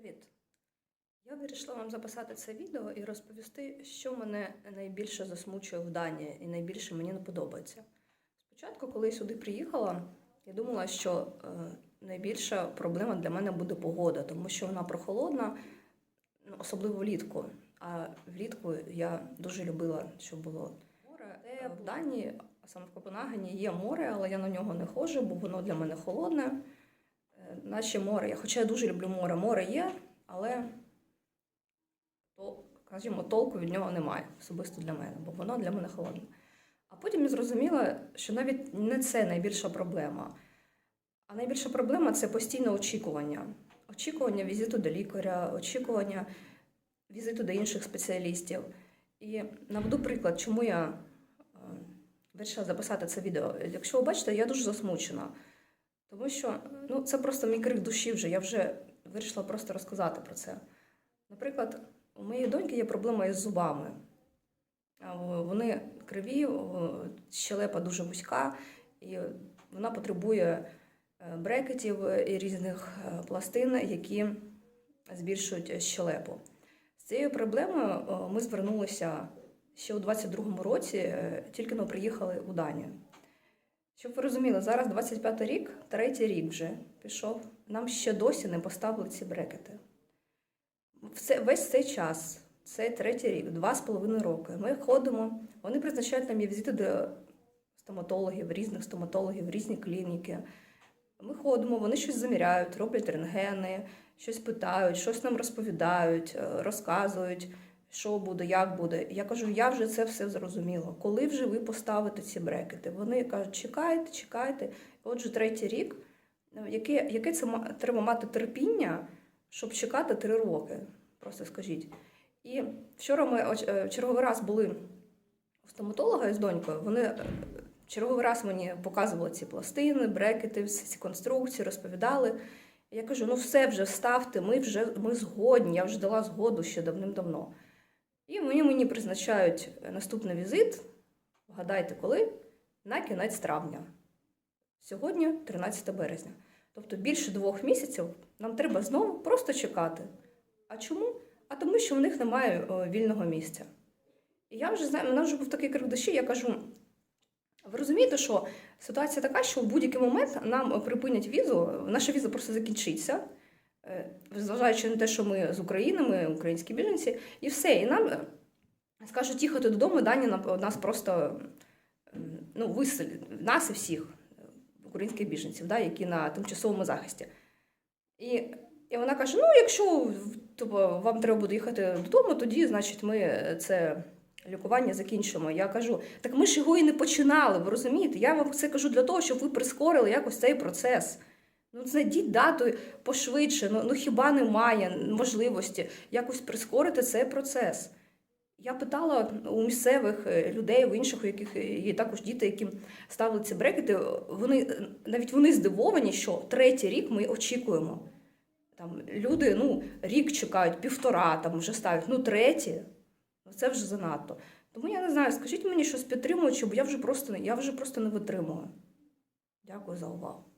Привіт! Я вирішила вам записати це відео і розповісти, що мене найбільше засмучує в Данії і найбільше мені не подобається. Спочатку, коли я сюди приїхала, я думала, що е, найбільша проблема для мене буде погода, тому що вона прохолодна, ну, особливо влітку. А влітку я дуже любила, щоб було море. Де в Данії, а саме в Копенгагені, є море, але я на нього не ходжу, бо воно для мене холодне. Наче море. Хоча я дуже люблю море. Море є, але то, скажімо, толку від нього немає, особисто для мене, бо воно для мене холодне. А потім я зрозуміла, що навіть не це найбільша проблема. А найбільша проблема це постійне очікування. Очікування візиту до лікаря, очікування візиту до інших спеціалістів. І наведу приклад, чому я е, вирішила записати це відео. Якщо ви бачите, я дуже засмучена. Тому що ну, це просто мій крик душі вже. Я вже вирішила просто розказати про це. Наприклад, у моєї доньки є проблема із зубами. Вони криві, щелепа дуже вузька, і вона потребує е, брекетів і різних е, пластин, які збільшують щелепу. З цією проблемою ми звернулися ще у 22-му році, е, тільки но приїхали у Данію. Щоб ви розуміли, зараз 25 рік, третій рік вже пішов. Нам ще досі не поставили ці брекети. Все, весь цей час, цей третій рік, два з половиною роки, ми ходимо, вони призначають нам візити до стоматологів, різних стоматологів, різні клініки. Ми ходимо, вони щось заміряють, роблять рентгени, щось питають, щось нам розповідають, е, розказують, що буде, як буде. Я кажу, я вже це все зрозуміла. Коли вже ви поставите ці брекети? Вони кажуть, чекайте, чекайте. Отже, третій рік. Ну, Яке, яке це треба мати терпіння, щоб чекати три роки? Просто скажіть. І вчора ми оч- е, черговий раз були у стоматолога із донькою. Вони е, черговий раз мені показували ці пластини, брекети, всі ці конструкції, розповідали. Я кажу: ну все вже ставте, ми вже ми згодні, я вже дала згоду ще давним-давно. І вони мені призначають наступний візит. Вгадайте, коли? На кінець травня. Сьогодні 13 березня. Тобто більше двох місяців нам треба знову просто чекати. А чому? А тому, що в них немає вільного місця. І я вже знаю, у нас вже був такий крик душі, я кажу: ви розумієте, що ситуація така, що в будь-який момент нам припинять візу, наша віза просто закінчиться, е, зважаючи на те, що ми з України, ми українські біженці, і все. І нам е, скажуть їхати додому, дані нас просто ну, виселять, нас і всіх е, українських біженців, да, які на тимчасовому захисті. І, і вона каже: ну, якщо тобто, вам треба буде їхати додому, тоді, значить, ми це лікування закінчимо. Я кажу, так ми ж його і не починали, ви розумієте? Я вам це кажу для того, щоб ви прискорили якось цей процес. Ну, знайдіть дату пошвидше, ну, ну хіба немає можливості якось прискорити цей процес. Я питала у місцевих е, людей, у інших, у яких є також діти, які ставили ці брекети, вони навіть вони здивовані, що третій рік ми очікуємо. Там люди ну, рік чекають, півтора там вже ставлять, ну третій, ну це вже занадто. Тому я не знаю, скажіть мені щось підтримуючи, бо я вже просто, я вже просто не витримую. Дякую за увагу.